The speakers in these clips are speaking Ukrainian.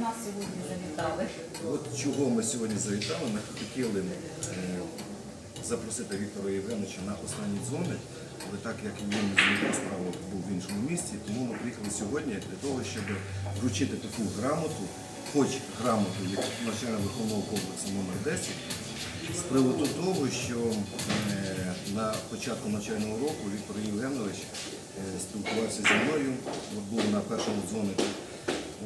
нас сьогодні завітали? От чого ми сьогодні завітали, ми хотіли е, запросити Віктора Євгеновича на останні дзвони, але так як він з справи був в іншому місці, тому ми приїхали сьогодні для того, щоб вручити таку грамоту, хоч грамоту від навчально-виховного комплексу номер 10 з приводу того, що е, на початку навчального року Віктор Євгенович е, спілкувався зі мною, був на першому дзвонику.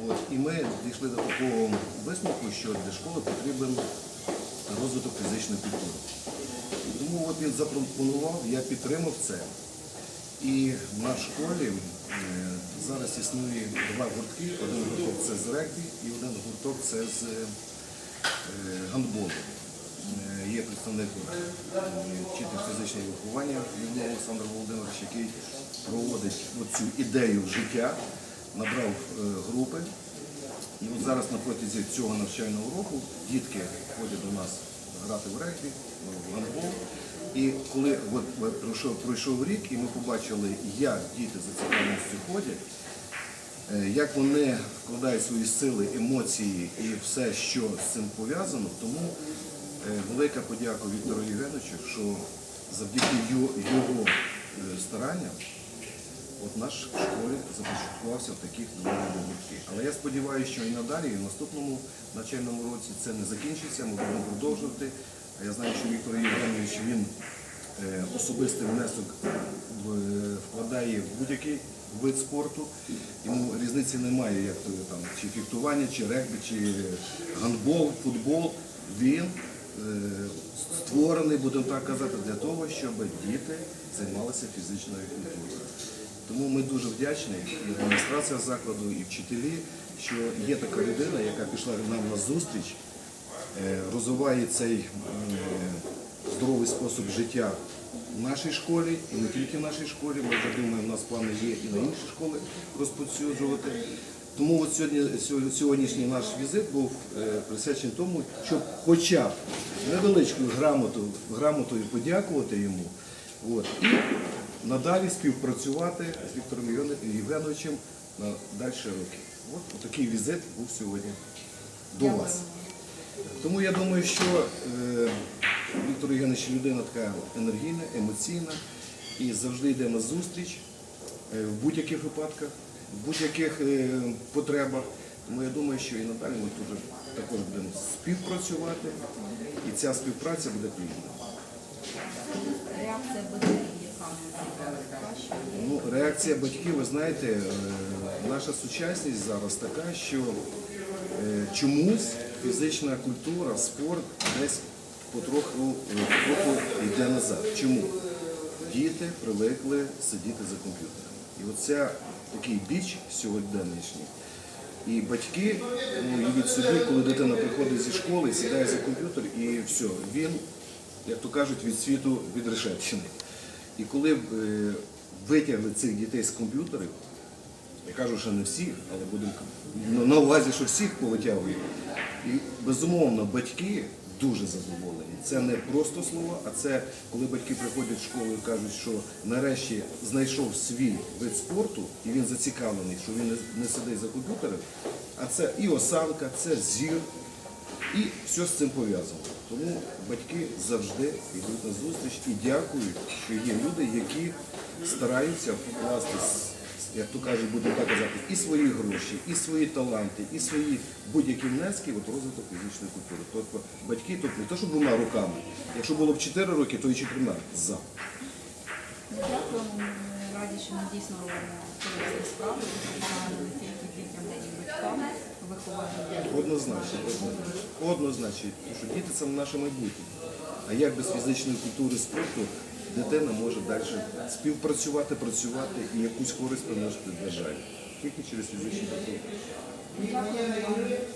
От, і ми дійшли до такого висновку, що для школи потрібен розвиток фізичної культури. Тому от він запропонував, я підтримав це. І нашій школі е, зараз існує два гуртки. Один гурток це з регбі і один гурток це з е, гандболу. Е, Є представник вчитель фізичного виховання Олександр Володимирович, який проводить цю ідею в життя, набрав е, групи. І от зараз на протязі цього навчального року дітки ходять до нас грати в регбі, в гандбол. І коли от, пройшов, пройшов рік, і ми побачили, як діти за цікавістю ходять, е, як вони вкладають свої сили, емоції і все, що з цим пов'язано, тому е, велика подяка Віктору Євгеновичу, що завдяки його, е, старанням От наш в школі започаткувався в таких два види. Але я сподіваюся, що і надалі, і в наступному навчальному році це не закінчиться, ми будемо продовжувати. А я знаю, що Віктор Євгенович він е, особистий внесок вкладає в будь-який вид спорту. Йому різниці немає, як то там, чи фехтування, чи регбі, чи гандбол, футбол. Він е, створений, будемо так казати, для того, щоб діти займалися фізичною культурою. Тому ми дуже вдячні і адміністрація закладу, і вчителі, що є така людина, яка пішла нам на зустріч, е, розвиває цей е, здоровий спосіб життя в нашій школі, і не тільки в нашій школі. Ми вже думаємо, у нас плани є і на інші школи розповсюджувати. Тому от сьогодні, сьогоднішній наш візит був е, присвячений тому, щоб хоча б невеличкою грамотою, грамотою подякувати йому. От, надалі співпрацювати з Віктором Євгеновичем на далі роки. От такий візит був сьогодні до вас. Тому я думаю, що е, Віктор Євгенович людина така енергійна, емоційна і завжди йде на зустріч е, в будь-яких випадках, в будь-яких е, потребах. Тому я думаю, що і надалі ми дуже також будемо співпрацювати, і ця співпраця буде плідна. Реакція батьків, яка Ну, реакція батьків, ви знаєте, е, наша сучасність зараз така, що е, чомусь фізична культура, спорт десь потроху, е, йде назад. Чому? Діти привикли сидіти за комп'ютером. І оця такий біч сьогоднішній. І батьки, ну, і від собі, коли дитина приходить зі школи, сідає за комп'ютер і все, він, як то кажуть, від світу відрешетчений. І коли витягли цих дітей з комп'ютерів, я кажу, що не всіх, але будемо на- на увазі, що всіх повитягують. І безумовно, батьки дуже задоволені. Це не просто слова, а це коли батьки приходять в школу і кажуть, що нарешті знайшов свій вид спорту, і він зацікавлений, що він не сидить за комп'ютером, а це і осанка, це зір, і все з цим пов'язано. Тому батьки завжди йдуть на зустріч і дякують, що є люди, які стараються вкласти, с- як то кажуть, будемо так казати, і свої гроші, і свої таланти, і свої будь-які внески в розвиток фізичної культури. Тобто батьки, тобто не то, що двома руками. Якщо було б 4 роки, то і 14 за. дякуємо. Раді, що ми дійсно робимо справу, не тільки дітям, а й батькам виховати. Однозначно, однозначно. Однозначно, тому що діти це наше майбутнє. А як без фізичної культури спорту дитина може далі співпрацювати, працювати і якусь користь приносити державі? Тільки через фізичну культуру. Вам.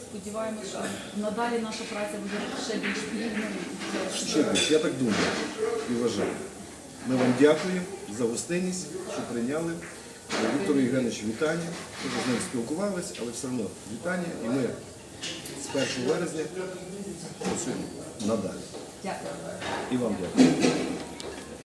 Сподіваємося, що надалі наша праця буде ще більш плідною. Ще більше, я так думаю і вважаю. Ми вам дякуємо за гостинність, що прийняли. Віктору Євгеновичу вітання. Ми з ним спілкувалися, але все одно вітання. І ми з 1 вересня працюємо надалі. Дякую. І вам дякую.